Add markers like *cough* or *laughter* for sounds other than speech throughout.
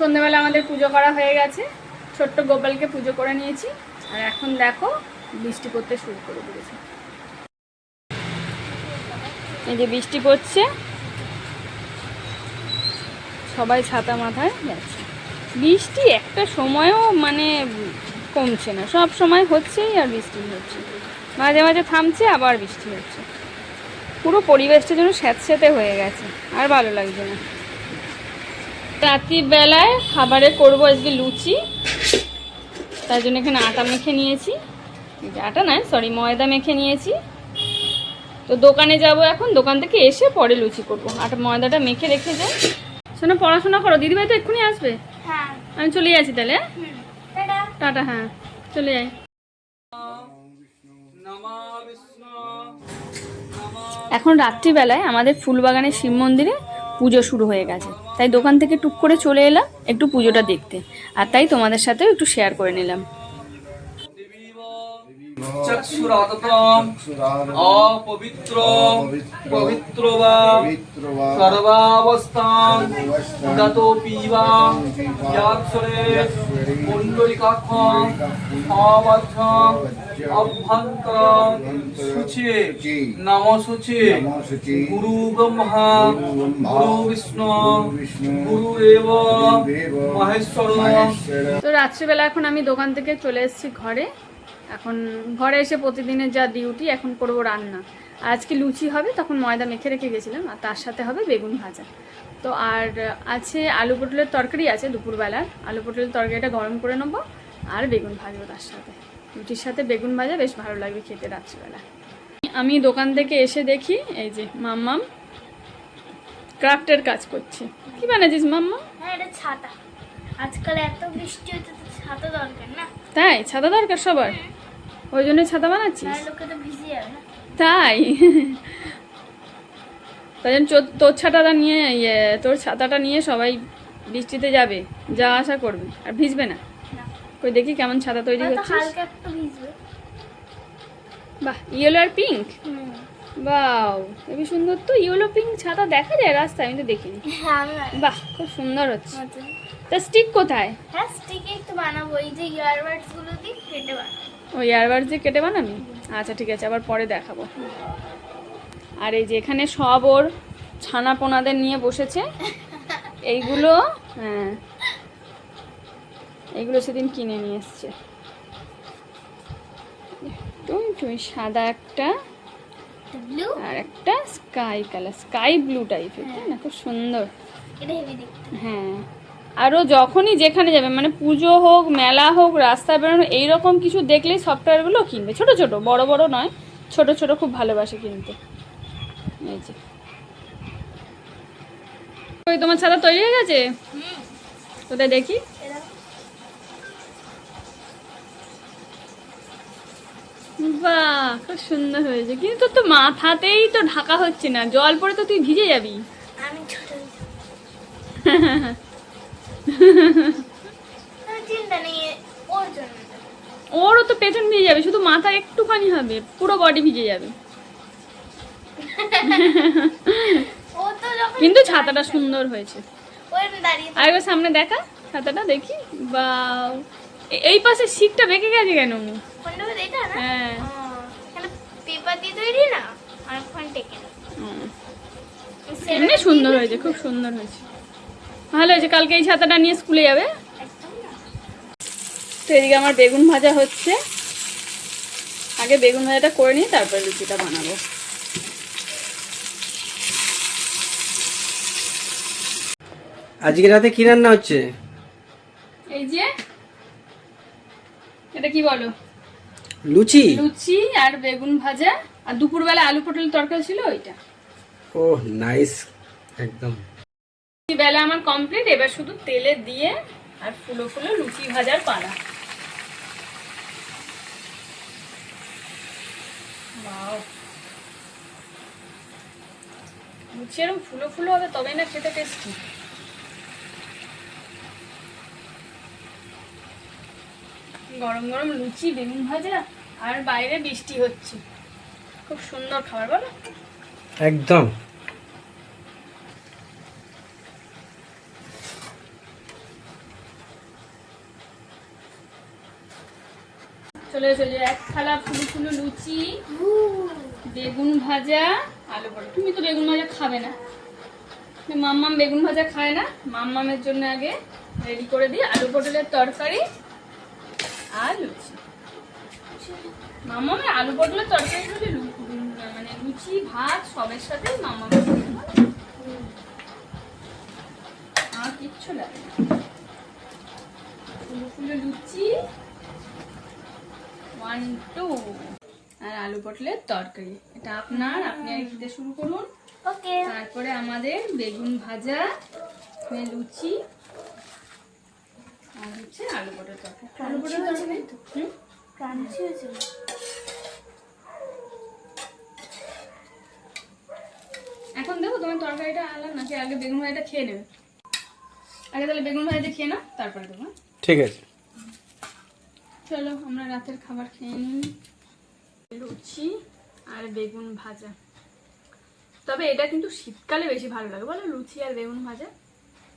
সন্ধ্যেবেলা আমাদের পুজো করা হয়ে গেছে। ছোট্ট গোপালকে পুজো করে নিয়েছি। আর এখন দেখো, বৃষ্টি পড়তে শুরু করে দিয়েছে। এই যে বৃষ্টি পড়ছে। সবাই ছাতা মাথায় যাচ্ছে। বৃষ্টি একটা সময়ও মানে কমছে না। সব সময় হচ্ছেই আর বৃষ্টি হচ্ছে। মাঝে মাঝে থামছে, আবার বৃষ্টি হচ্ছে। পুরো পরিবেশটা যেন স্যাঁতস্যাঁতে হয়ে গেছে। আর ভালো লাগছে না। রাত্রির বেলায় খাবারে করব আজকে লুচি। তার জন্য এখানে আটা মেখে নিয়েছি। আটা নয় সরি ময়দা মেখে নিয়েছি। তো দোকানে যাব এখন দোকান থেকে এসে পরে লুচি করব। আটা ময়দাটা মেখে রেখে যাই। শোনো পড়াশোনা করো দিদিভাই তো এক্ষুনি আসবে? হ্যাঁ। আমি চলে যাচ্ছি তাহলে হ্যাঁ? টাটা। হ্যাঁ চলে যাই এখন রাত্রিবেলায় আমাদের ফুলবাগানের শিব মন্দিরে পুজো শুরু হয়ে গেছে। তাই দোকান থেকে টুক করে চলে এলাম, একটু পুজোটা দেখতে। আর তাই তোমাদের সাথেও একটু শেয়ার করে নিলাম। চক্ষুরাততম অপবিত্র পবিত্র বা সর্বাবস্থান গত পিবা ইয়াক্ষরে পুণ্ডরিকাক্ষম অবদ্ধম অভ্যন্তর শুচে নম শুচে গুরু ব্রহ্মা গুরু বিষ্ণু গুরু দেব মহেশ্বর তো রাত্রিবেলা এখন আমি দোকান থেকে চলে এসেছি ঘরে। এখন ঘরে এসে প্রতিদিনের যা ডিউটি এখন করব রান্না। আজকে লুচি হবে তখন ময়দা মেখে রেখে গেছিলাম আর তার সাথে হবে বেগুন ভাজা। তো আর আছে আলু পটলের তরকারি আছে দুপুরবেলার আলু পটলের তরকারিটা গরম করে নেব আর বেগুন ভাজবো তার সাথে। লুচির সাথে বেগুন ভাজা বেশ ভালো লাগবে খেতে রাত্রিবেলা। আমি দোকান থেকে এসে দেখি এই যে মাম্মাম ক্রাফটের কাজ করছে। কি বানাচ্ছিস মাম্মাম? হ্যাঁ এটা ছাতা। আজকাল এত বৃষ্টি হচ্ছে ছাতা দরকার না? তাই? ছাতা দরকার সবার? ওই জন্য ছাতা বানাচ্ছিস? তাই? তাই জন্য তোর ছাতাটা নিয়ে ইয়ে তোর ছাতাটা নিয়ে সবাই বৃষ্টিতে যাবে যা আশা করবে আর ভিজবে না। কই দেখি কেমন ছাতা তৈরি করছিস ভিজবে। বাহ ইয়েলো আর পিঙ্ক বাও হেবি সুন্দর তো ইয়েলো পিঙ্ক ছাতা দেখা যায় রাস্তায় আমি তো দেখিনি। হ্যাঁ বাহ খুব সুন্দর হচ্ছে। তা স্টিক কোথায়? হ্যাঁ স্টিকে একটু বানাবো এই যে ইয়ারবাডসগুলো দিয়ে কেটে বানাবো। ওই এয়ারবার দিয়ে কেটে বানাবি? আচ্ছা ঠিক আছে আবার পরে দেখাবো। আর এই যে এখানে সব ওর ছানা পোনাদের নিয়ে বসেছে। এইগুলো হ্যাঁ এইগুলো সেদিন কিনে নিয়ে এসছে। সাদা একটা আর একটা স্কাই কালার স্কাই ব্লু টাইপের তাই না? খুব সুন্দর। হ্যাঁ। আরও যখনই যেখানে যাবে মানে পুজো হোক মেলা হোক রাস্তা বেরোনো এইরকম কিছু দেখলেই সফটওয়্যারগুলো কিনবে। ছোট ছোট বড় বড় নয় ছোট ছোট খুব ভালোবাসে কিনতে। এই যে। ওই তোমার ছাতা তৈরি হয়ে গেছে? কোথায় দেখি? বাহ খুব সুন্দর হয়েছে। কিন্তু তোর তো মাথাতেই তো ঢাকা হচ্ছে না জল পড়ে তো তুই ভিজে যাবি। আমি ছোট *laughs* আমি চিন্তা নেই ওর জন্য এটা। ওরও তো পেছন ভিজে যাবে শুধু মাথা একটুখানি হবে পুরো বডি ভিজে যাবে। কিন্তু ছাতাটা সুন্দর হয়েছে। আরেকবার সামনে দেখা ছাতাটা দেখি বা এই পাশে শিকটা বেঁকে গেছে কেন হ্যাঁ। হুম। এমনি সুন্দর হয়েছে খুব সুন্দর হয়েছে। ভালো হয়েছে কালকে এই ছাতাটা নিয়ে স্কুলে যাবে। তো এদিকে আমার বেগুন ভাজা হচ্ছে। আগে বেগুন ভাজাটা করে নিয়ে তারপরে লুচিটা বানাবো। আজকে রাতে কি রান্না হচ্ছে? এই যে এটা কি বলো? লুচি? লুচি আর বেগুন ভাজা আর দুপুরবেলা আলু পটল তরকারি ছিল ওইটা। ও নাইস একদম। বেলা আমার কমপ্লিট এবার শুধু তেলে দিয়ে আর ফুলো ফুলো লুচি ভাজার পালা। লুচি এরকম ফুলো ফুলো হবে, তবেই না খেতে টেস্টি গরম গরম লুচি, বেগুন ভাজা আর বাইরে বৃষ্টি হচ্ছে। খুব সুন্দর খাবার, বলো? একদম। চলে চলে এক থালা ফুলু ফুলু লুচি, বেগুন ভাজা, আলু পটল তুমি তো বেগুন ভাজা খাবে না। মাম্মাম বেগুন ভাজা খায় না। মাম্মামের জন্য আগে রেডি করে দিই। আলু পটলের তরকারি আর লুচি। মাম্মামের আলু পটলের তরকারি মানে লুচি, ভাত সবের সাথে মাম্মামের আর কিচ্ছু লাগে না। ফুলো ফুলো লুচি ওয়ান টু আর আলু পটলের তরকারি। এটা আপনার আপনি আর খেতে শুরু করুন। ওকে তারপরে আমাদের বেগুন ভাজা লুচি আর হচ্ছে আলু পটল তরকারি। আলু পটল তরকারি ক্রাঞ্চি হয়েছে এখন দেখো তোমার তরকারিটা আলাদা নাকি আগে বেগুন ভাজাটা খেয়ে নেবে? আগে তাহলে বেগুন ভাজাটা খেয়ে নাও তারপরে দেবো হ্যাঁ? ঠিক আছে। চলো আমরা রাতের খাবার খেয়ে নিই। লুচি আর বেগুন ভাজা। তবে এটা কিন্তু শীতকালে বেশি ভালো লাগে বলো লুচি আর বেগুন ভাজা?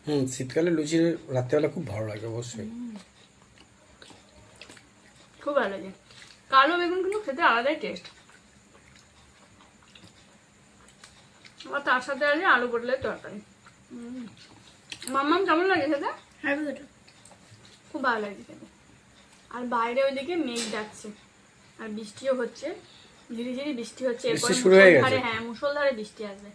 হুম শীতকালে লুচি রাত্রেবেলা খুব ভালো লাগে অবশ্যই। খুব ভালো লাগে। কালো বেগুন কিন্তু খেতে আলাদাই টেস্ট আবার তার সাথে আছে আলু পটলের তরকারি। মাম্মাম কেমন লাগে খেতে? হ্যাঁ খুব ভালো লাগে খেতে। আর বাইরে ওইদিকে মেঘ ডাকছে। আর বৃষ্টিও হচ্ছে। ধীরে ধীরে বৃষ্টি হচ্ছে। এরপরে হয়ে। মুষলধারে হ্যাঁ মুসলধারে বৃষ্টি আসবে।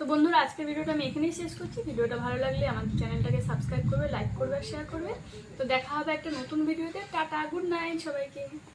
তো বন্ধুরা আজকে ভিডিওটা আমি এখানেই শেষ করছি। ভিডিওটা ভালো লাগলে আমাদের চ্যানেলটাকে সাবস্ক্রাইব করবে লাইক করবে আর শেয়ার করবে। তো দেখা হবে একটা নতুন ভিডিওতে। টাটা গুড নাইট সবাইকে।